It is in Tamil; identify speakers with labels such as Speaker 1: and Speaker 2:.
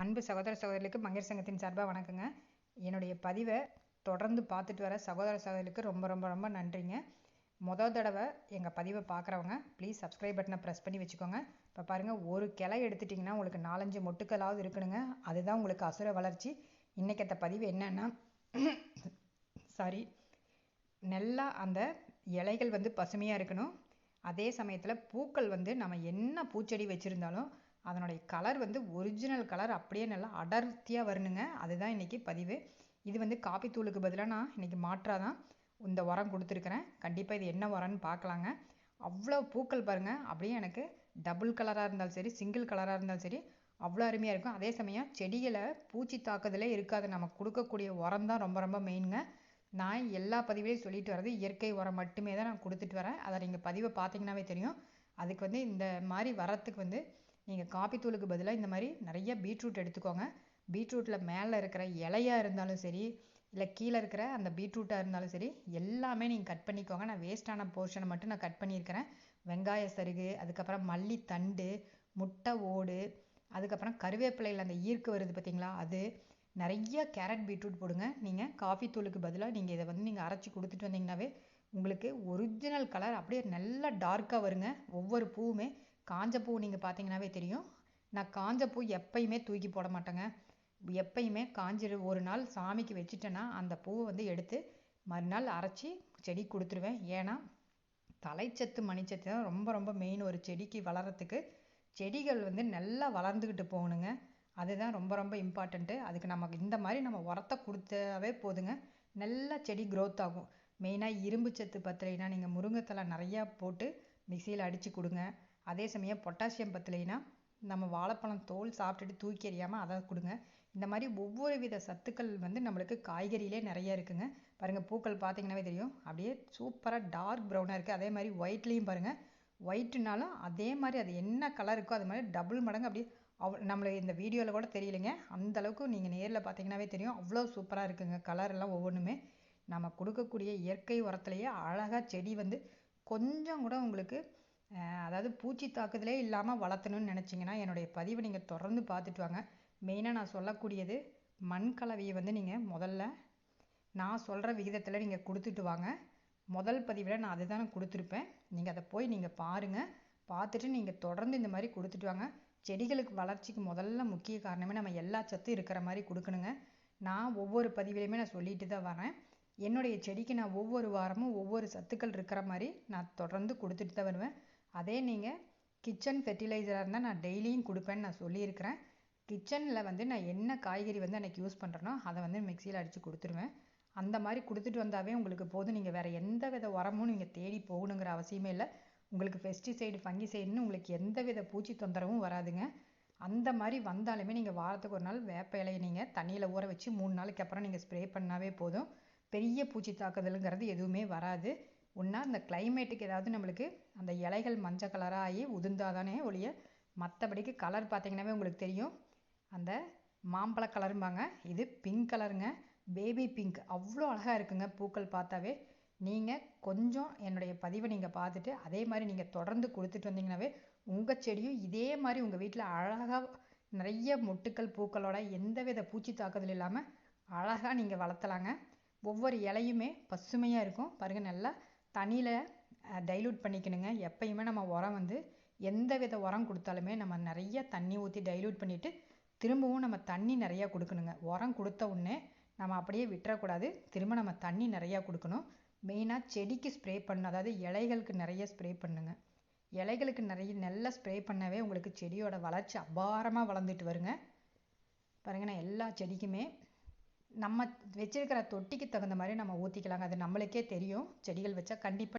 Speaker 1: அன்பு சகோதர சகோதரிகளுக்கு மங்கையர் சங்கத்தின் சார்பாக வணக்கங்க. என்னுடைய பதிவை தொடர்ந்து பார்த்துட்டு வர சகோதர சகோதரிகளுக்கு ரொம்ப ரொம்ப ரொம்ப நன்றிங்க. மொதல் தடவை எங்கள் பதிவை பார்க்குறவங்க ப்ளீஸ் சப்ஸ்கிரைப் பட்டனை ப்ரெஸ் பண்ணி வச்சுக்கோங்க. இப்போ பாருங்கள் ஒரு கிளை எடுத்துட்டிங்கன்னா உங்களுக்கு நாலஞ்சு மொட்டுக்களாவது இருக்கணுங்க அதுதான் உங்களுக்கு அசுர வளர்ச்சி. இன்றைக்கத்த பதிவு என்னன்னா சாரி நல்லா அந்த இலைகள் வந்து பசுமையாக இருக்கணும். அதே சமயத்தில் பூக்கள் வந்து நம்ம என்ன பூச்செடி வச்சுருந்தாலும் அதனுடைய கலர் வந்து ஒரிஜினல் கலர் அப்படியே நல்லா அடர்த்தியாக வரணுங்க. அதுதான் இன்றைக்கி பதிவு. இது வந்து காப்பி தூளுக்கு பதிலாக நான் இன்றைக்கி மாற்றாக தான் இந்த உரம் கொடுத்துருக்குறேன். கண்டிப்பாக இது என்ன உரம்னு பார்க்கலாங்க. அவ்வளோ பூக்கள் பாருங்கள் அப்படியே எனக்கு டபுள் கலராக இருந்தாலும் சரி சிங்கிள் கலராக இருந்தாலும் சரி அவ்வளோ அருமையாக இருக்கும். அதே சமயம் செடிகளை பூச்சி தாக்குதலே இருக்காது. நம்ம கொடுக்கக்கூடிய உரம் தான் ரொம்ப ரொம்ப மெயினுங்க நான் எல்லா பதிவிலையும் சொல்லிட்டு வர்றது இயற்கை உரம் மட்டுமே தான் நான் கொடுத்துட்டு வரேன். அதை நீங்கள் பதிவை பார்த்தீங்கன்னாவே தெரியும். அதுக்கு வந்து இந்த மாதிரி வரத்துக்கு வந்து நீங்கள் காப்பித்தூளுக்கு பதிலாக இந்த மாதிரி நிறைய பீட்ரூட் எடுத்துக்கோங்க. பீட்ரூட்டில் மேலே இருக்கிற இலையாக இருந்தாலும் சரி இல்லை கீழே இருக்கிற அந்த பீட்ரூட்டாக இருந்தாலும் சரி எல்லாமே நீங்கள் கட் பண்ணிக்கோங்க. நான் வேஸ்ட்டான போர்ஷனை மட்டும் நான் கட் பண்ணியிருக்கிறேன். வெங்காய சருகு அதுக்கப்புறம் மல்லி தண்டு முட்டை ஓடு அதுக்கப்புறம் கருவேப்பிலையில் அந்த ஈர்க்கு வருது பார்த்தீங்களா அது. நிறைய கேரட் பீட்ரூட் போடுங்க. நீங்கள் காஃபி தூளுக்கு பதிலாக நீங்கள் இதை வந்து நீங்கள் அரைச்சி கொடுத்துட்டு வந்தீங்கன்னாவே உங்களுக்கு ஒரிஜினல் கலர் அப்படியே நல்லா டார்க்காக வருங்க. ஒவ்வொரு பூவுமே காஞ்ச பூ நீங்கள் பார்த்தீங்கன்னாவே தெரியும். நான் காஞ்ச பூ எப்பயுமே தூக்கி போட மாட்டேங்க. எப்பயுமே காஞ்சிரு ஒரு நாள் சாமிக்கு வச்சுட்டேன்னா அந்த பூவை வந்து எடுத்து மறுநாள் அரைச்சி செடி கொடுத்துருவேன். ஏன்னா தலைச்சத்து மணிச்சத்து தான் ரொம்ப ரொம்ப மெயின் ஒரு செடிக்கு வளர்கிறதுக்கு செடிகள் வந்து நல்லா வளர்ந்துக்கிட்டு போகணுங்க. அதுதான் ரொம்ப ரொம்ப இம்பார்ட்டண்ட்டு அதுக்கு நமக்கு இந்த மாதிரி நம்ம உரத்தை கொடுத்தாவே போதுங்க. நல்லா செடி க்ரோத் ஆகும். மெயினாக இரும்பு சத்து பத்திரைனா நீங்கள் முருங்கைத்தலை நிறையா போட்டு மிக்சியில் அடித்து கொடுங்க. அதே சமயம் பொட்டாசியம் பத்தலைனா நம்ம வாழைப்பழம் தோல் சாப்பிட்டுட்டு தூக்கி எறியாமல் அதை கொடுங்க. இந்த மாதிரி ஒவ்வொரு வித சத்துக்கள் வந்து நம்மளுக்கு காய்கறியிலே நிறைய இருக்குங்க. பாருங்கள் பூக்கள் பார்த்தீங்கன்னாவே தெரியும். அப்படியே சூப்பராக டார்க் ப்ரௌனாக இருக்குது அதே மாதிரி ஒயிட்லேயும் பாருங்கள் ஒயிட்னாலும் அதே மாதிரி அது என்ன கலர் இருக்கோ அது மாதிரி டபுள் மடங்கு அப்படியே அவ் நம்மளை இந்த வீடியோவில் கூட தெரியலைங்க. அந்த அளவுக்கு நீங்கள் நேரில் பார்த்தீங்கன்னாவே தெரியும். அவ்வளோ சூப்பராக இருக்குங்க. கலர் எல்லாம் ஒவ்வொன்றுமே நம்ம கொடுக்கக்கூடிய இயற்கை உரத்துலேயே அழகாக செடி வந்து கொஞ்சம் கூட உங்களுக்கு அதாவது பூச்சி தாக்குதலே இல்லாமல் வளர்த்தணும்னு நினச்சிங்கன்னா என்னுடைய பதிவை நீங்கள் தொடர்ந்து பார்த்துட்டு வாங்க. மெயினாக நான் சொல்லக்கூடியது மண் கலவையை வந்து நீங்கள் முதல்ல நான் சொல்கிற விகிதத்தில் நீங்கள் கொடுத்துட்டு வாங்க. முதல் பதிவில் நான் அதுதான் கொடுத்துருப்பேன். நீங்கள் அதை போய் நீங்கள் பாருங்கள் பார்த்துட்டு நீங்கள் தொடர்ந்து இந்த மாதிரி கொடுத்துட்டு வாங்க. செடிகளுக்கு வளர்ச்சிக்கு முதல்ல முக்கிய காரணமே நம்ம எல்லா சத்தும் இருக்கிற மாதிரி கொடுக்கணுங்க. நான் ஒவ்வொரு பதிவிலையுமே நான் சொல்லிட்டு தான் வரேன். என்னுடைய செடிக்கு நான் ஒவ்வொரு வாரமும் ஒவ்வொரு சத்துக்கள் இருக்கிற மாதிரி நான் தொடர்ந்து கொடுத்துட்டு தான் வருவேன். அதே நீங்கள் கிச்சன் ஃபெர்டிலைசராக இருந்தால் நான் டெய்லியும் கொடுப்பேன்னு நான் சொல்லியிருக்கிறேன். கிச்சனில் வந்து நான் என்ன காய்கறி வந்து எனக்கு யூஸ் பண்ணுறேனோ அதை வந்து மிக்சியில் அடித்து கொடுத்துருவேன். அந்த மாதிரி கொடுத்துட்டு வந்தாவே உங்களுக்கு போதும். நீங்கள் வேறு எந்த வித உரமும் நீங்கள் தேடி போகணுங்கிற அவசியமே இல்லை. உங்களுக்கு பெஸ்டிசைடு ஃபங்கிசைடுன்னு உங்களுக்கு எந்த வித பூச்சி தொந்தரவும் வராதுங்க. அந்த மாதிரி வந்தாலுமே நீங்கள் வாரத்துக்கு ஒரு நாள் வேப்ப இலையை நீங்கள் தண்ணியில் ஊற வச்சு மூணு நாளைக்கு அப்புறம் நீங்கள் ஸ்ப்ரே பண்ணாவே போதும். பெரிய பூச்சி தாக்குதலுங்கிறது எதுவுமே வராது. ஒன்றா அந்த கிளைமேட்டுக்கு ஏதாவது நம்மளுக்கு அந்த இலைகள் மஞ்சள் கலராக ஆகி உதிர்ந்தாதானே ஒழிய மற்றபடிக்கு கலர் பார்த்தீங்கன்னாவே உங்களுக்கு தெரியும். அந்த மாம்பழ கலரும்பாங்க இது பிங்க் கலருங்க பேபி பிங்க் அவ்வளோ அழகாக இருக்குங்க பூக்கள் பார்த்தாவே. நீங்கள் கொஞ்சம் என்னுடைய பதிவை நீங்கள் பார்த்துட்டு அதே மாதிரி நீங்கள் தொடர்ந்து கொடுத்துட்டு வந்தீங்கன்னாவே உங்கள் செடியும் இதே மாதிரி உங்கள் வீட்டில் அழகாக நிறைய மொட்டுக்கள் பூக்களோட எந்த வித பூச்சி தாக்குதல் இல்லாமல் அழகாக நீங்கள் வளர்த்தலாங்க. ஒவ்வொரு இலையுமே பசுமையாக இருக்கும். பாருங்கள் நல்லா தண்ணியில் டைலூட் பண்ணிக்கணுங்க. எப்பயுமே நம்ம உரம் வந்து எந்த வித உரம் கொடுத்தாலுமே நம்ம நிறைய தண்ணி ஊற்றி டைலூட் பண்ணிவிட்டு திரும்பவும் நம்ம தண்ணி நிறையா கொடுக்கணுங்க. உரம் கொடுத்த உடனே நம்ம அப்படியே விட்டுறக்கூடாது. திரும்ப நம்ம தண்ணி நிறையா கொடுக்கணும். மெயினாக செடிக்கு ஸ்ப்ரே பண்ணணும் அதாவது இலைகளுக்கு நிறைய ஸ்ப்ரே பண்ணுங்க. இலைகளுக்கு நிறைய நல்லா ஸ்ப்ரே பண்ணவே உங்களுக்கு செடியோட வளர்ச்சி அபாரமாக வளர்ந்துட்டு வருங்க. பாருங்க நான் எல்லா செடிக்குமே நம்ம வச்சிருக்கிற தொட்டிக்கு தகுந்த மாதிரி நம்ம ஊற்றிக்கலாங்க அது நம்மளுக்கே தெரியும். செடிகள் வச்சா கண்டிப்பாக